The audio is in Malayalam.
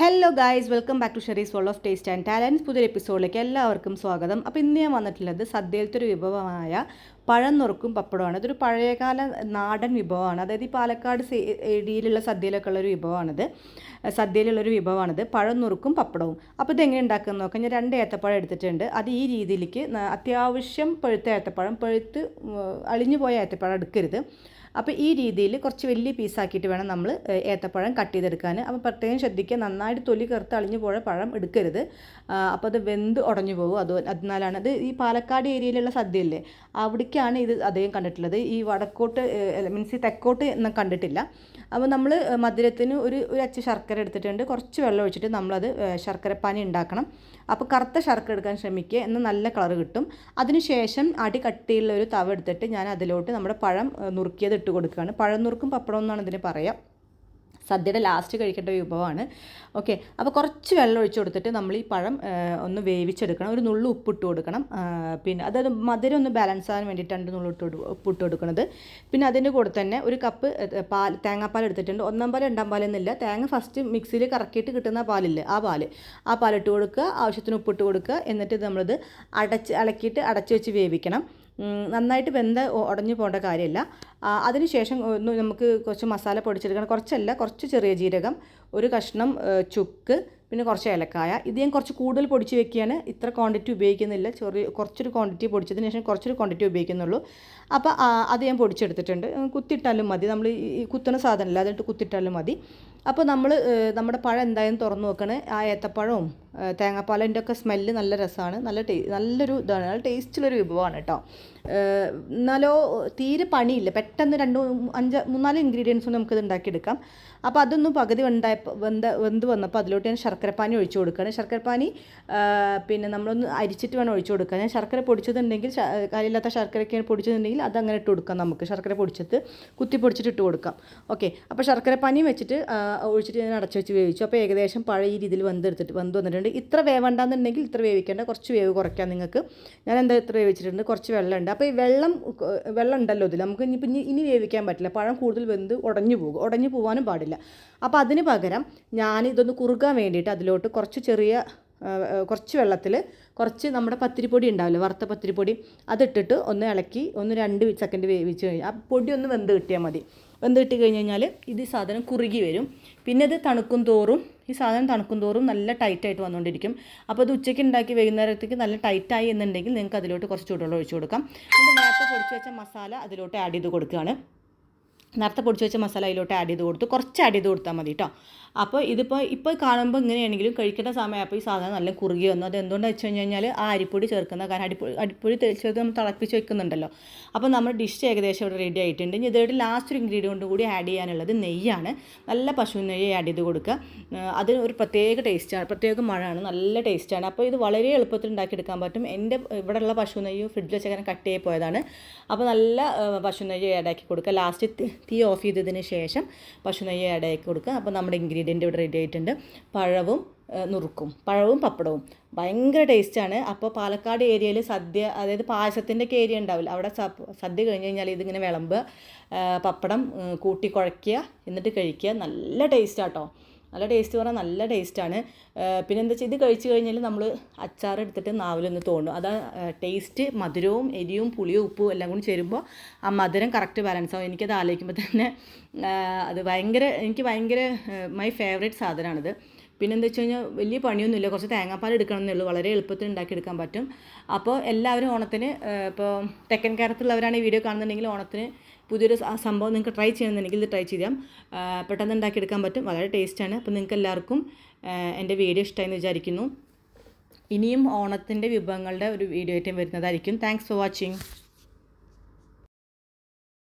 Hello guys welcome back to Sheri's world of taste and talents പുതിയൊരു എപ്പിസോഡിലേക്ക് എല്ലാവർക്കും സ്വാഗതം. അപ്പോൾ ഇന്ന് ഞാൻ വന്നിട്ടുള്ളത് സദ്യയിലത്തെ ഒരു വിഭവമായ പഴം നുറുക്കും പപ്പടമാണ്. ഇതൊരു പഴയകാല നാടൻ വിഭവമാണ്. അതായത് ഈ പാലക്കാട് ഏരിയയിലുള്ള സദ്യയിലൊക്കെ ഉള്ളൊരു വിഭവമാണിത്. സദ്യയിലുള്ളൊരു വിഭവമാണിത്. പഴം നുറുക്കും പപ്പടവും. അപ്പോൾ ഇതെങ്ങനെ ഉണ്ടാക്കുന്നത് നോക്കാം. ഞാൻ രണ്ട് ഏത്തപ്പഴം എടുത്തിട്ടുണ്ട്. അത് ഈ രീതിയിലേക്ക് അത്യാവശ്യം പഴുത്ത ഏത്തപ്പഴം പഴുത്ത് അളിഞ്ഞു പോയ ഏത്തപ്പഴം എടുക്കരുത്. അപ്പോൾ ഈ രീതിയിൽ കുറച്ച് വലിയ പീസാക്കിയിട്ട് വേണം നമ്മൾ ഏത്തപ്പഴം കട്ട് ചെയ്തെടുക്കാൻ. അപ്പോൾ പ്രത്യേകം ശ്രദ്ധിക്കുക നന്നായിട്ട് തൊലി കറുത്ത് അളിഞ്ഞു പോയ പഴം എടുക്കരുത്. അപ്പോൾ അത് വെന്ത് ഉടഞ്ഞു പോകും അത് അതിനാലാണ്. അത് ഈ പാലക്കാട് ഏരിയയിലുള്ള സദ്യയല്ലേ അവിടേക്കാണ് ഇത് അദ്ദേഹം കണ്ടിട്ടുള്ളത്. ഈ വടക്കോട്ട് മീൻസ് ഈ തെക്കോട്ട് എന്നും കണ്ടിട്ടില്ല. അപ്പോൾ നമ്മൾ മധുരത്തിന് ഒരു ഒരു അച്ച് ശർക്കര എടുത്തിട്ടുണ്ട്. കുറച്ച് വെള്ളം ഒഴിച്ചിട്ട് നമ്മളത് ശർക്കരപ്പാനി ഉണ്ടാക്കണം. അപ്പോൾ കറുത്ത ശർക്കര എടുക്കാൻ ശ്രമിക്കുക. എന്ന് നല്ല കളർ കിട്ടും. അതിനുശേഷം അടി കട്ടിയുള്ള ഒരു തവ എടുത്തിട്ട് ഞാൻ അതിലോട്ട് നമ്മുടെ പഴം നുറുക്കിയത് ഇട്ട് കൊടുക്കുകയാണ്. പഴം നുറുക്കും പപ്പടം എന്നാണ് ഇതിന് പറയുക സദ്യയുടെ ലാസ്റ്റ് കഴിക്കേണ്ട വിഭവമാണ്. ഓക്കെ അപ്പോൾ കുറച്ച് വെള്ളം ഒഴിച്ച് കൊടുത്തിട്ട് നമ്മൾ ഈ പഴം ഒന്ന് വേവിച്ചെടുക്കണം. ഒരു നുള്ളു ഉപ്പിട്ട് കൊടുക്കണം. പിന്നെ അതായത് മധുരം ഒന്ന് ബാലൻസ് ആകാൻ വേണ്ടിയിട്ടാണ് നുള്ളു ഇട്ട് ഉപ്പിട്ട് കൊടുക്കുന്നത്. പിന്നെ അതിന്റെ കൂടെ തന്നെ ഒരു കപ്പ് പാൽ തേങ്ങാപ്പാൽ എടുത്തിട്ടുണ്ട്. ഒന്നാം പാൽ രണ്ടാം പാൽ എന്നില്ല. തേങ്ങ ഫസ്റ്റ് മിക്സിയിൽ കറക്കിയിട്ട് കിട്ടുന്ന പാലില്ല ആ പാൽ ആ പാലിട്ട് കൊടുക്കുക. ആവശ്യത്തിന് ഉപ്പിട്ട് കൊടുക്കുക. എന്നിട്ട് നമ്മളിത് അടച്ച് ഇളക്കിയിട്ട് അടച്ച് വെച്ച് വേവിക്കണം. നന്നായിട്ട് വെന്ത ഉടഞ്ഞു പോകേണ്ട കാര്യമില്ല. അതിനുശേഷം ഒന്ന് നമുക്ക് കുറച്ച് മസാല പൊടിച്ചെടുക്കണം. കുറച്ചല്ല കുറച്ച് ചെറിയ ജീരകം ഒരു കഷ്ണം ചുക്ക് പിന്നെ കുറച്ച് ഏലക്കായ. ഇത് ഞാൻ കുറച്ച് കൂടുതൽ പൊടിച്ച് വെക്കുകയാണ്. ഇത്ര ക്വാണ്ടിറ്റി ഉപയോഗിക്കുന്നില്ല. ചെറിയ കുറച്ചൊരു ക്വാണ്ടിറ്റി പൊടിച്ചതിന് ശേഷം കുറച്ചൊരു ക്വാണ്ടിറ്റി ഉപയോഗിക്കുന്നുള്ളൂ. അപ്പോൾ അത് ഞാൻ പൊടിച്ചെടുത്തിട്ടുണ്ട്. കുത്തിയിട്ടാലും മതി. നമ്മൾ ഈ കുത്തുന്ന സാധനമില്ല അതിട്ട് കുത്തിയിട്ടാലും മതി. അപ്പോൾ നമ്മൾ നമ്മുടെ പഴം എന്തായാലും തുറന്നു നോക്കണേ. ആ ഏത്തപ്പഴവും തേങ്ങാപ്പാലിന്റെ ഒക്കെ സ്മെല്ല് നല്ല രസമാണ്. നല്ല ടേ നല്ലൊരു ഇതാണ്. നല്ല ടേസ്റ്റുള്ളൊരു വിഭവമാണ് കേട്ടോ. എന്നാലോ തീരെ പണിയില്ല. പെട്ടെന്ന് രണ്ട് അഞ്ച് മൂന്നാൽ ഇൻഗ്രീഡിയൻസും നമുക്കിത് ഉണ്ടാക്കിയെടുക്കാം. അപ്പോൾ അതൊന്നും പകുതി വെന്തായപ്പോൾ വെന്ത വെന്ത് വന്നപ്പോൾ അതിലോട്ട് ഞാൻ ശർക്കരപ്പാനി ഒഴിച്ചു കൊടുക്കുകയാണ്. ശർക്കരപ്പാനി പിന്നെ നമ്മളൊന്ന് അരിച്ചിട്ട് വേണം ഒഴിച്ചു കൊടുക്കാൻ. ഞാൻ ശർക്കര പൊടിച്ചതുണ്ടെങ്കിൽ കാര്യമില്ലാത്ത ശർക്കരയ്ക്ക് പൊടിച്ചതുണ്ടെങ്കിൽ അത് അങ്ങനെ ഇട്ട് കൊടുക്കാം നമുക്ക്. ശർക്കര പൊടിച്ചത് കുത്തി പൊടിച്ചിട്ട് ഇട്ട് കൊടുക്കാം. ഓക്കെ. അപ്പോൾ ശർക്കരപ്പാനിയും വെച്ചിട്ട് ഒഴിച്ചിട്ട് ഞാൻ അടച്ചു വെച്ച് വേവിച്ചു. അപ്പോൾ ഏകദേശം പഴയ രീതിയിൽ വെന്തെടുത്തിട്ട് വെന്ത് വന്നിട്ടുണ്ട് ഇത്ര വേവണ്ടെന്നുണ്ടെങ്കിൽ ഇത്ര വേവിക്കേണ്ട. കുറച്ച് വേവ് കുറയ്ക്കാം നിങ്ങൾക്ക്. ഞാൻ എന്താ ഇത്ര വേവിച്ചിട്ടുണ്ട്? കുറച്ച് വെള്ളമുണ്ട്. അപ്പോൾ ഈ വെള്ളം വെള്ളം ഉണ്ടല്ലോ ഇതിൽ നമുക്ക് ഇനി ഇനി ഇനി വേവിക്കാൻ പറ്റില്ല. പഴം കൂടുതൽ വെന്ത് ഉടഞ്ഞു പോകും. ഉടഞ്ഞു പോകാനും പാടില്ല. അപ്പോൾ അതിന് പകരം ഞാൻ ഇതൊന്ന് കുറുകാൻ വേണ്ടിയിട്ട് അതിലോട്ട് കുറച്ച് ചെറിയ കുറച്ച് വെള്ളത്തിൽ കുറച്ച് നമ്മുടെ പത്തിരിപ്പൊടി ഉണ്ടാവില്ലേ? വറുത്ത പത്തിരിപ്പൊടി. അതിട്ടിട്ട് ഒന്ന് ഇളക്കി ഒന്ന് രണ്ട് സെക്കൻഡ് വേവിച്ച് കഴിഞ്ഞാൽ ആ പൊടി ഒന്ന് വെന്ത് കിട്ടിയാൽ മതി. വെന്ത് കിട്ടി കഴിഞ്ഞ് കഴിഞ്ഞാൽ ഇത് സാധനം കുറുകി വരും. പിന്നെ ഇത് തണുക്കും തോറും ഈ സാധനം തണുക്കും തോറും നല്ല ടൈറ്റായിട്ട് വന്നുകൊണ്ടിരിക്കും. അപ്പോൾ ഇത് ഉച്ചയ്ക്ക് ഉണ്ടാക്കി വൈകുന്നേരത്തേക്ക് നല്ല ടൈറ്റായി എന്നുണ്ടെങ്കിൽ നിങ്ങൾക്ക് അതിലോട്ട് കുറച്ച് ചൂടുവെള്ളം ഒഴിച്ചു കൊടുക്കാം. എന്നിട്ട് നേരത്തെ പൊടിച്ച് വെച്ച മസാല അതിലോട്ട് ആഡ് ചെയ്ത് കൊടുക്കുകയാണ്. നേരത്തെ പൊടിച്ച് വെച്ച മസാല അതിലോട്ട് ആഡ് ചെയ്ത് കൊടുത്തു. കുറച്ച് ആഡ് ചെയ്ത് കൊടുത്താൽ മതി കേട്ടോ അപ്പോൾ ഇതിപ്പോൾ ഇപ്പോൾ കാണുമ്പോൾ ഇങ്ങനെയാണെങ്കിലും കഴിക്കേണ്ട സമയമായപ്പോൾ ഈ സാധനം നല്ല കുറുകി വന്നു. അത് എന്തുകൊണ്ടാണ് വെച്ച് കഴിഞ്ഞ് കഴിഞ്ഞാൽ ആ അരിപ്പൊടി ചേർക്കുന്ന കാരണം അരിപ്പൊടി അരിപ്പൊടി ചേർത്ത് നമ്മൾ തിളപ്പിച്ച് വെക്കുന്നുണ്ടല്ലോ. അപ്പോൾ നമ്മുടെ ഡിഷ് ഏകദേശം ഇവിടെ റെഡി ആയിട്ടുണ്ട്. ഇനി ഇതായിട്ട് ലാസ്റ്റ് ഒരു ഇൻഗ്രീഡിയന്റ് കൂടി ആഡ് ചെയ്യാനുള്ളത് നെയ്യാണ്. നല്ല പശു നെയ്യ് ആഡ് ചെയ്ത് കൊടുക്കുക. അത് ഒരു പ്രത്യേക ടേസ്റ്റാണ് പ്രത്യേക മഴയാണ് നല്ല ടേസ്റ്റാണ് അപ്പോൾ ഇത് വളരെ എളുപ്പത്തിൽ ഉണ്ടാക്കിയെടുക്കാൻ പറ്റും. എന്റെ ഇവിടെയുള്ള പശു നെയ്യ് ഫ്രിഡ്ജിൽ വെച്ചാൽ കട്ട് ചെയ്ത് പോയതാണ്. അപ്പോൾ നല്ല പശു നെയ്യ് ആഡ് ആക്കി കൊടുക്കുക. ലാസ്റ്റ് തി- ഓഫ് ചെയ്തതിന് ശേഷം പശു നെയ്യ് ആഡ് ആക്കി കൊടുക്കുക. അപ്പോൾ നമ്മുടെ ഇൻഗ്രീഡിയന്റ് ഇവിടെ റെഡി ആയിട്ടുണ്ട്. പഴവും നുറുക്കും. പഴവും പപ്പടവും. ഭയങ്കര ടേസ്റ്റാണ് അപ്പോൾ പാലക്കാട് ഏരിയയിൽ സദ്യ അതായത് പായസത്തിന്റെ ഒക്കെ ഏരിയ ഉണ്ടാവില്ല. അവിടെ സദ്യ കഴിഞ്ഞ് കഴിഞ്ഞാൽ ഇതിങ്ങനെ വിളമ്പുക. പപ്പടം കൂട്ടി കുഴയ്ക്കുക. എന്നിട്ട് കഴിക്കുക. നല്ല ടേസ്റ്റാട്ടോ നല്ല ടേസ്റ്റ് പറഞ്ഞാൽ നല്ല ടേസ്റ്റാണ് പിന്നെ എന്താ വെച്ചാൽ ഇത് കഴിച്ച് കഴിഞ്ഞാൽ നമ്മൾ അച്ചാർ എടുത്തിട്ട് നാവിലൊന്ന് തോന്നും അതാ ടേസ്റ്റ് മധുരവും എരിയും പുളിയും ഉപ്പും എല്ലാം കൂടി ചേരുമ്പോൾ ആ മധുരം കറക്റ്റ് ബാലൻസ് ആവും. എനിക്കത് ആലോചിക്കുമ്പോൾ തന്നെ അത് ഭയങ്കര എനിക്ക് ഭയങ്കര മൈ ഫേവറേറ്റ് സാധനമാണിത് പിന്നെ എന്താ വെച്ച് കഴിഞ്ഞാൽ വലിയ പണിയൊന്നുമില്ല. കുറച്ച് തേങ്ങാപ്പാൽ എടുക്കണമെന്നേ ഉള്ളൂ. വളരെ എളുപ്പത്തിൽ ഉണ്ടാക്കിയെടുക്കാൻ പറ്റും. അപ്പോൾ എല്ലാവരും ഓണത്തിന് ഇപ്പോൾ തെക്കൻ കേരളത്തിലുള്ളവരാണ് ഈ വീഡിയോ കാണുന്നുണ്ടെങ്കിൽ ഓണത്തിന് പുതിയൊരു സംഭവം നിങ്ങൾക്ക് ട്രൈ ചെയ്യണമെന്നുണ്ടെങ്കിൽ ഇത് ട്രൈ ചെയ്യാം പെട്ടെന്ന് ഉണ്ടാക്കിയെടുക്കാൻ പറ്റും. വളരെ ടേസ്റ്റാണ് അപ്പോൾ നിങ്ങൾക്ക് എല്ലാവർക്കും എന്റെ വീഡിയോ ഇഷ്ടമായെന്ന് വിചാരിക്കുന്നു. ഇനിയും ഓണത്തിന്റെ വിഭവങ്ങളുടെ ഒരു വീഡിയോ ആയിട്ടും വരുന്നതായിരിക്കും. Thanks for watching